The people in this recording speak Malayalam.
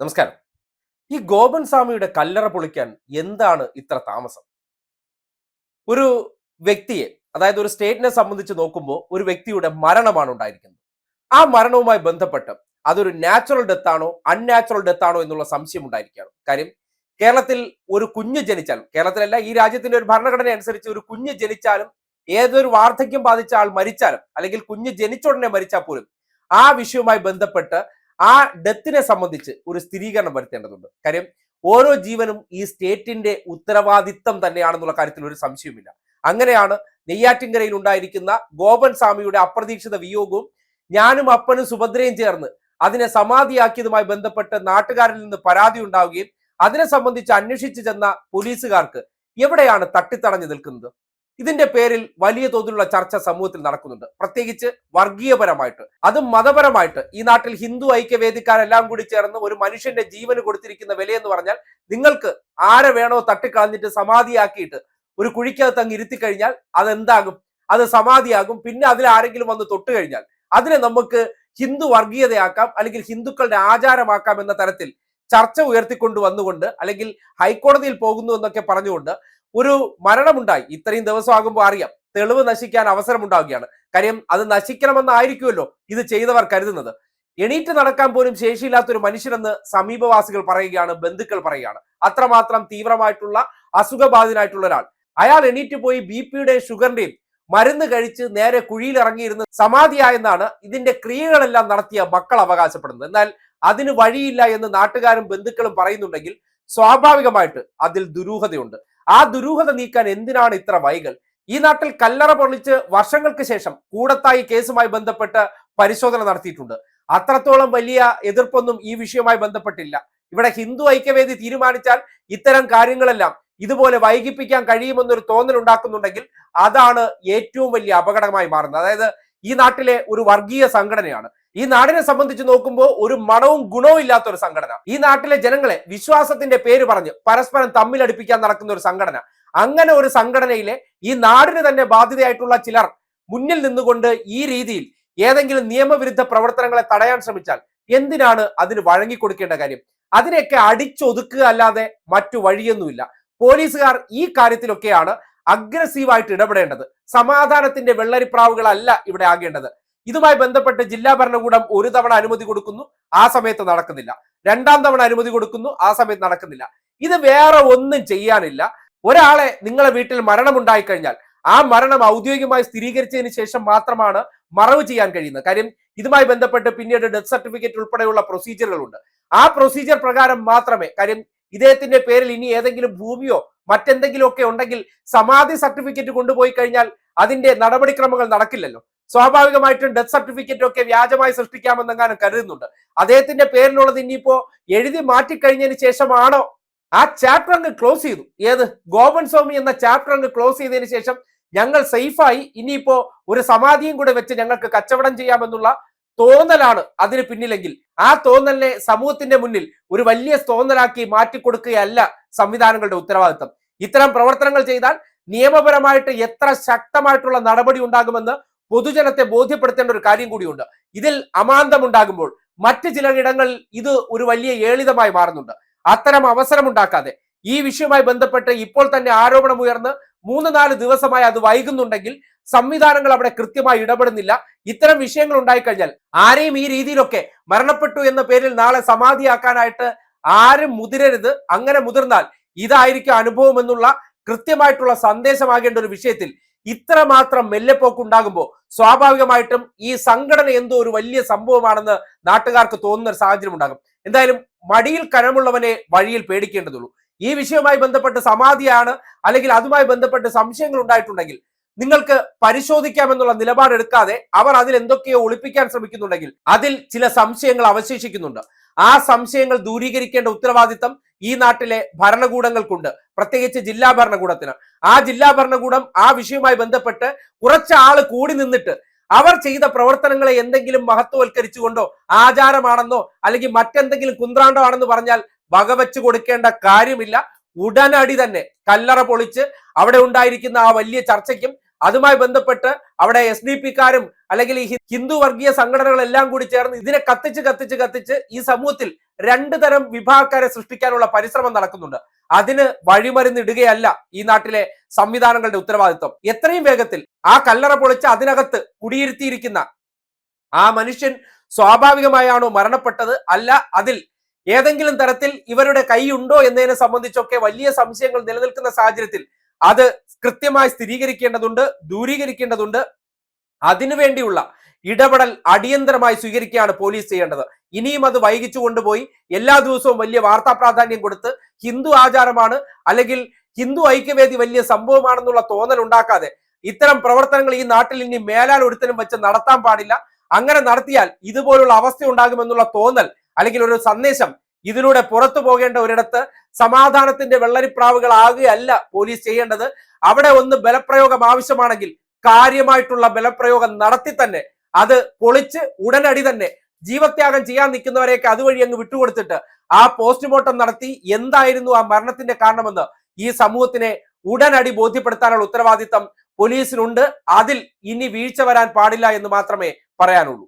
നമസ്കാരം. ഈ ഗോപൻ സ്വാമിയുടെ കല്ലറ പൊളിക്കാൻ എന്താണ് ഇത്ര താമസം? ഒരു വ്യക്തിയെ അതായത് ഒരു സ്റ്റേറ്റിനെ സംബന്ധിച്ച് നോക്കുമ്പോൾ ഒരു വ്യക്തിയുടെ മരണമാണ് ഉണ്ടായിരിക്കുന്നത്. ആ മരണവുമായി ബന്ധപ്പെട്ട് അതൊരു നാച്ചുറൽ ഡെത്ത് ആണോ അൺനാച്ചുറൽ ഡെത്ത് ആണോ എന്നുള്ള സംശയം ഉണ്ടായിരിക്കുകയാണ്. കാര്യം കേരളത്തിൽ ഒരു കുഞ്ഞ് ജനിച്ചാലും കേരളത്തിലല്ല ഈ രാജ്യത്തിന്റെ ഒരു ഭരണഘടന അനുസരിച്ച് ഒരു കുഞ്ഞ് ജനിച്ചാലും ഏതൊരു വാർദ്ധക്യം ബാധിച്ച ആൾ മരിച്ചാലും അല്ലെങ്കിൽ കുഞ്ഞ് ജനിച്ച ഉടനെ മരിച്ചാൽ പോലും ആ വിഷയവുമായി ബന്ധപ്പെട്ട് ആ ഡെത്തിനെ സംബന്ധിച്ച് ഒരു സ്ഥിരീകരണം വരുത്തേണ്ടതുണ്ട്. കാര്യം ഓരോ ജീവനും ഈ സ്റ്റേറ്റിന്റെ ഉത്തരവാദിത്തം തന്നെയാണെന്നുള്ള കാര്യത്തിൽ ഒരു സംശയവുമില്ല. അങ്ങനെയാണ് നെയ്യാറ്റിൻകരയിൽ ഉണ്ടായിരിക്കുന്ന ഗോപൻ സ്വാമിയുടെ അപ്രതീക്ഷിത വിയോഗവും ഞാനും അപ്പനും സുഭദ്രയും ചേർന്ന് അതിനെ സമാധിയാക്കിയതുമായി ബന്ധപ്പെട്ട് നാട്ടുകാരിൽ നിന്ന് പരാതി ഉണ്ടാവുകയും അതിനെ സംബന്ധിച്ച് അന്വേഷിച്ചു ചെന്ന പോലീസുകാർക്ക് എവിടെയാണ് തട്ടിത്തടഞ്ഞു നിൽക്കുന്നത്? ഇതിന്റെ പേരിൽ വലിയ തോതിലുള്ള ചർച്ച സമൂഹത്തിൽ നടക്കുന്നുണ്ട്. പ്രത്യേകിച്ച് വർഗീയപരമായിട്ട്. അതും മതപരമായിട്ട്. ഈ നാട്ടിൽ ഹിന്ദു ഐക്യവേദിക്കാരെല്ലാം കൂടി ചേർന്ന് ഒരു മനുഷ്യന്റെ ജീവന് കൊടുത്തിരിക്കുന്ന വിലയെന്ന് പറഞ്ഞാൽ നിങ്ങൾക്ക് ആരെ വേണോ തട്ടിക്കളഞ്ഞിട്ട് സമാധിയാക്കിയിട്ട് ഒരു കുഴിക്കകത്ത് അങ്ങ് ഇരുത്തി കഴിഞ്ഞാൽ അതെന്താകും? അത് സമാധിയാകും. പിന്നെ അതിൽ ആരെങ്കിലും വന്ന് തൊട്ട് കഴിഞ്ഞാൽ അതിനെ നമുക്ക് ഹിന്ദു വർഗീയതയാക്കാം അല്ലെങ്കിൽ ഹിന്ദുക്കളുടെ ആചാരമാക്കാം എന്ന തരത്തിൽ ചർച്ച ഉയർത്തിക്കൊണ്ട് വന്നുകൊണ്ട് അല്ലെങ്കിൽ ഹൈക്കോടതിയിൽ പോകുന്നു എന്നൊക്കെ പറഞ്ഞുകൊണ്ട് ഒരു മരണമുണ്ടായി. ഇത്രയും ദിവസം ആകുമ്പോൾ അറിയാം. തെളിവ് നശിക്കാൻ അവസരമുണ്ടാവുകയാണ്. കാര്യം അത് നശിക്കണമെന്നായിരിക്കുമല്ലോ ഇത് ചെയ്തവർ കരുതുന്നത്. എണീറ്റ് നടക്കാൻ പോലും ശേഷിയില്ലാത്ത ഒരു മനുഷ്യനെന്ന് സമീപവാസികൾ പറയുകയാണ് ബന്ധുക്കൾ പറയുകയാണ്. അത്രമാത്രം തീവ്രമായിട്ടുള്ള അസുഖബാധിതനായിട്ടുള്ള ഒരാൾ. അയാൾ എണീറ്റ് പോയി ബി പിയുടെയും ഷുഗറിന്റെയും മരുന്ന് കഴിച്ച് നേരെ കുഴിയിൽ ഇറങ്ങിയിരുന്ന് സമാധിയായെന്നാണ് ഇതിന്റെ ക്രിയകളെല്ലാം നടത്തിയ മക്കൾ അവകാശപ്പെടുന്നത്. എന്നാൽ അതിന് വഴിയില്ല എന്ന് നാട്ടുകാരും ബന്ധുക്കളും പറയുന്നുണ്ടെങ്കിൽ സ്വാഭാവികമായിട്ട് അതിൽ ദുരൂഹതയുണ്ട്. ആ ദുരൂഹത നീക്കാൻ എന്തിനാണ് ഇത്ര വൈകൽ ഈ നാട്ടിൽ കല്ലറ പൊളിച്ച് വർഷങ്ങൾക്ക് ശേഷം കൂടത്തായി കേസുമായി ബന്ധപ്പെട്ട് പരിശോധന നടത്തിയിട്ടുണ്ട്. അത്രത്തോളം വലിയ എതിർപ്പൊന്നും ഈ വിഷയവുമായി ബന്ധപ്പെട്ടില്ല. ഇവിടെ ഹിന്ദു ഐക്യവേദി തീരുമാനിച്ചാൽ ഇത്തരം കാര്യങ്ങളെല്ലാം ഇതുപോലെ വൈകിപ്പിക്കാൻ കഴിയുമെന്നൊരു തോന്നൽ ഉണ്ടാക്കുന്നുണ്ടെങ്കിൽ അതാണ് ഏറ്റവും വലിയ അപകടമായി മാറുന്നത്. അതായത് ഈ നാട്ടിലെ ഒരു വർഗീയ സംഘടനയാണ്. ഈ നാടിനെ സംബന്ധിച്ച് നോക്കുമ്പോൾ ഒരു മണവും ഗുണവും ഇല്ലാത്ത ഒരു സംഘടന. ഈ നാട്ടിലെ ജനങ്ങളെ വിശ്വാസത്തിന്റെ പേര് പറഞ്ഞ് പരസ്പരം തമ്മിലടിപ്പിക്കാൻ നടക്കുന്ന ഒരു സംഘടന. അങ്ങനെ ഒരു സംഘടനയിലെ ഈ നാടിന് തന്നെ ബാധ്യതയായിട്ടുള്ള ചിലർ മുന്നിൽ നിന്നുകൊണ്ട് ഈ രീതിയിൽ ഏതെങ്കിലും നിയമവിരുദ്ധ പ്രവർത്തനങ്ങളെ തടയാൻ ശ്രമിച്ചാൽ എന്തിനാണ് അതിന് വഴങ്ങിക്കൊടുക്കേണ്ട കാര്യം? അതിനെയൊക്കെ അടിച്ചൊതുക്കുക അല്ലാതെ മറ്റു വഴിയൊന്നുമില്ല. പോലീസുകാർ ഈ കാര്യത്തിലൊക്കെയാണ് അഗ്രസീവായിട്ട് ഇടപെടേണ്ടത്. സമാധാനത്തിന്റെ വെള്ളരിപ്രാവുകളല്ല ഇവിടെ ആകേണ്ടത്. ഇതുമായി ബന്ധപ്പെട്ട് ജില്ലാ ഭരണകൂടം ഒരു തവണ അനുമതി കൊടുക്കുന്നു ആ സമയത്ത് നടക്കുന്നില്ല. രണ്ടാം തവണ അനുമതി കൊടുക്കുന്നു ആ സമയത്ത് നടക്കുന്നില്ല. ഇത് വേറെ ഒന്നും ചെയ്യാനില്ല. ഒരാളെ നിങ്ങളെ വീട്ടിൽ മരണമുണ്ടായി കഴിഞ്ഞാൽ ആ മരണം ഔദ്യോഗികമായി സ്ഥിരീകരിച്ചതിന് ശേഷം മാത്രമാണ് മറവ് ചെയ്യാൻ കഴിയുന്നത്. കാര്യം ഇതുമായി ബന്ധപ്പെട്ട് പിന്നീട് ഡെത്ത് സർട്ടിഫിക്കറ്റ് ഉൾപ്പെടെയുള്ള പ്രൊസീജിയറുകളുണ്ട് ആ പ്രൊസീജിയർ പ്രകാരം മാത്രമേ കാര്യം ഇദ്ദേഹത്തിന്റെ പേരിൽ ഇനി ഏതെങ്കിലും ഭൂമിയോ മറ്റെന്തെങ്കിലും ഒക്കെ ഉണ്ടെങ്കിൽ സമാധി സർട്ടിഫിക്കറ്റ് കൊണ്ടുപോയി കഴിഞ്ഞാൽ അതിന്റെ നടപടിക്രമങ്ങൾ നടക്കില്ലല്ലോ. സ്വാഭാവികമായിട്ടും ഡെത്ത് സർട്ടിഫിക്കറ്റ് ഒക്കെ വ്യാജമായി സൃഷ്ടിക്കാമെന്നെങ്ങാനും കരുതുന്നുണ്ട്. അദ്ദേഹത്തിന്റെ പേരിലുള്ളത് ഇനിയിപ്പോ എഴുതി മാറ്റിക്കഴിഞ്ഞതിന് ശേഷമാണോ? ആ ചാപ്റ്റർ അങ്ങ് ക്ലോസ് ചെയ്തു. ഏത്? ഗോപൻ സ്വാമി എന്ന ചാപ്റ്റർ അങ്ങ് ക്ലോസ് ചെയ്തതിന് ശേഷം ഞങ്ങൾ സേഫായി. ഇനിയിപ്പോ ഒരു സമാധിയും കൂടെ വെച്ച് ഞങ്ങൾക്ക് കച്ചവടം ചെയ്യാമെന്നുള്ള തോന്നലാണ് അതിന് പിന്നിലെങ്കിൽ. ആ തോന്നലിനെ സമൂഹത്തിന്റെ മുന്നിൽ ഒരു വലിയ തോന്നലാക്കി മാറ്റിക്കൊടുക്കുകയല്ല സംവിധാനങ്ങളുടെ ഉത്തരവാദിത്തം. ഇത്തരം പ്രവർത്തനങ്ങൾ ചെയ്താൽ നിയമപരമായിട്ട് എത്ര ശക്തമായിട്ടുള്ള നടപടി ഉണ്ടാകുമെന്ന് പൊതുജനത്തെ ബോധ്യപ്പെടുത്തേണ്ട ഒരു കാര്യം കൂടിയുണ്ട്. ഇതിൽ അമാന്തമുണ്ടാകുമ്പോൾ മറ്റ് ചിലയിടങ്ങളിൽ ഇത് ഒരു വലിയ ഏളിതമായി മാറുന്നുണ്ട്. അത്തരം അവസരം ഉണ്ടാക്കാതെ ഈ വിഷയവുമായി ബന്ധപ്പെട്ട് ഇപ്പോൾ തന്നെ ആരോപണമുയർന്ന് മൂന്ന് നാല് ദിവസമായി അത് വൈകുന്നുണ്ടെങ്കിൽ സംവിധാനങ്ങൾ അവിടെ കൃത്യമായി ഇടപെടുന്നില്ല. ഇത്തരം വിഷയങ്ങൾ ഉണ്ടായിക്കഴിഞ്ഞാൽ ആരെയും ഈ രീതിയിലൊക്കെ മരണപ്പെട്ടു എന്ന പേരിൽ നാളെ സമാധിയാക്കാനായിട്ട് ആരും മുതിരരുത്. അങ്ങനെ മുതിർന്നാൽ ഇതായിരിക്കും അനുഭവം എന്നുള്ള കൃത്യമായിട്ടുള്ള സന്ദേശമാകേണ്ട ഒരു വിഷയത്തിൽ ഇത്രമാത്രം മെല്ലെപ്പോക്ക് ഉണ്ടാകുമ്പോൾ സ്വാഭാവികമായിട്ടും ഈ സംഘടന എന്തോ ഒരു വലിയ സംഭവമാണെന്ന് നാട്ടുകാർക്ക് തോന്നുന്ന ഒരു സാഹചര്യം ഉണ്ടാകും എന്തായാലും മടിയിൽ കനമുള്ളവനെ വഴിയിൽ പേടിക്കേണ്ടതുള്ളൂ. ഈ വിഷയവുമായി ബന്ധപ്പെട്ട് സമാധിയാണ് അല്ലെങ്കിൽ അതുമായി ബന്ധപ്പെട്ട് സംശയങ്ങൾ ഉണ്ടായിട്ടുണ്ടെങ്കിൽ നിങ്ങൾക്ക് പരിശോധിക്കാമെന്നുള്ള നിലപാടെടുക്കാതെ അവർ അതിൽ എന്തൊക്കെയോ ഒളിപ്പിക്കാൻ ശ്രമിക്കുന്നുണ്ടെങ്കിൽ അതിൽ ചില സംശയങ്ങൾ അവശേഷിക്കുന്നുണ്ട്. ആ സംശയങ്ങൾ ദൂരീകരിക്കേണ്ട ഉത്തരവാദിത്തം ഈ നാട്ടിലെ ഭരണകൂടങ്ങൾക്കുണ്ട്. പ്രത്യേകിച്ച് ജില്ലാ ഭരണകൂടത്തിന്. ആ ജില്ലാ ഭരണകൂടം ആ വിഷയവുമായി ബന്ധപ്പെട്ട് കുറച്ച് ആൾ കൂടി നിന്നിട്ട് അവർ ചെയ്ത പ്രവർത്തനങ്ങളെ എന്തെങ്കിലും മഹത്വവൽക്കരിച്ചുകൊണ്ടോ ആചാരമാണെന്നോ അല്ലെങ്കിൽ മറ്റെന്തെങ്കിലും കുന്ത്രാണ്ടോ ആണെന്ന് പറഞ്ഞാൽ വകവെച്ച് കൊടുക്കേണ്ട കാര്യമില്ല. ഉടനടി തന്നെ കല്ലറ പൊളിച്ച് അവിടെ ഉണ്ടായിരിക്കുന്ന ആ വലിയ ചർച്ചയ്ക്കും അതുമായി ബന്ധപ്പെട്ട് അവിടെ എസ് ഡി പിക്കാരും അല്ലെങ്കിൽ ഈ ഹിന്ദു വർഗീയ സംഘടനകളെല്ലാം കൂടി ചേർന്ന് ഇതിനെ കത്തിച്ച് കത്തിച്ച് കത്തിച്ച് ഈ സമൂഹത്തിൽ രണ്ടു തരം വിഭാഗക്കാരെ സൃഷ്ടിക്കാനുള്ള പരിശ്രമം നടക്കുന്നുണ്ട്. അതിന് വഴിമരുന്നിടുകയല്ല ഈ നാട്ടിലെ സംവിധാനങ്ങളുടെ ഉത്തരവാദിത്വം. എത്രയും വേഗത്തിൽ ആ കല്ലറ പൊളിച്ച് അതിനകത്ത് കുടിയിരുത്തിയിരിക്കുന്ന ആ മനുഷ്യൻ സ്വാഭാവികമായാണോ മരണപ്പെട്ടത്? അല്ല അതിൽ ഏതെങ്കിലും തരത്തിൽ ഇവരുടെ കൈയുണ്ടോ എന്നതിനെ സംബന്ധിച്ചൊക്കെ വലിയ സംശയങ്ങൾ നിലനിൽക്കുന്ന സാഹചര്യത്തിൽ അത് കൃത്യമായി സ്ഥിരീകരിക്കേണ്ടതുണ്ട് ദൂരീകരിക്കേണ്ടതുണ്ട്. അതിനുവേണ്ടിയുള്ള ഇടപെടൽ അടിയന്തരമായി സ്വീകരിക്കുകയാണ് പോലീസ് ചെയ്യേണ്ടത്. ഇനിയും അത് വൈകിച്ചു കൊണ്ടുപോയി എല്ലാ ദിവസവും വലിയ വാർത്താ പ്രാധാന്യം കൊടുത്ത് ഹിന്ദു ആചാരമാണ് അല്ലെങ്കിൽ ഹിന്ദു ഐക്യവേദി വലിയ സംഭവമാണെന്നുള്ള തോന്നൽ ഉണ്ടാക്കാതെ ഇത്തരം പ്രവർത്തനങ്ങൾ ഈ നാട്ടിൽ ഇനി മേലാൽ ഒരുത്തനും വെച്ച് നടത്താൻ പാടില്ല. അങ്ങനെ നടത്തിയാൽ ഇതുപോലുള്ള അവസ്ഥ ഉണ്ടാകുമെന്നുള്ള തോന്നൽ അല്ലെങ്കിൽ ഒരു സന്ദേശം ഇതിലൂടെ പുറത്തു പോകേണ്ട ഒരിടത്ത് സമാധാനത്തിന്റെ വെള്ളരിപ്രാവുകളാകുകയല്ല പോലീസ് ചെയ്യേണ്ടത്. അവിടെ ഒന്ന് ബലപ്രയോഗം ആവശ്യമാണെങ്കിൽ കാര്യമായിട്ടുള്ള ബലപ്രയോഗം നടത്തി തന്നെ അത് പൊളിച്ച് ഉടനടി തന്നെ ജീവത്യാഗം ചെയ്യാൻ നിൽക്കുന്നവരെയൊക്കെ അതുവഴി അങ്ങ് വിട്ടുകൊടുത്തിട്ട് ആ പോസ്റ്റ്മോർട്ടം നടത്തി എന്തായിരുന്നു ആ മരണത്തിന്റെ കാരണമെന്ന് ഈ സമൂഹത്തിനെ ഉടനടി ബോധ്യപ്പെടുത്താനുള്ള ഉത്തരവാദിത്തം പോലീസിനുണ്ട്. അതിൽ ഇനി വീഴ്ച വരാൻ പാടില്ല എന്ന് മാത്രമേ പറയാനുള്ളൂ.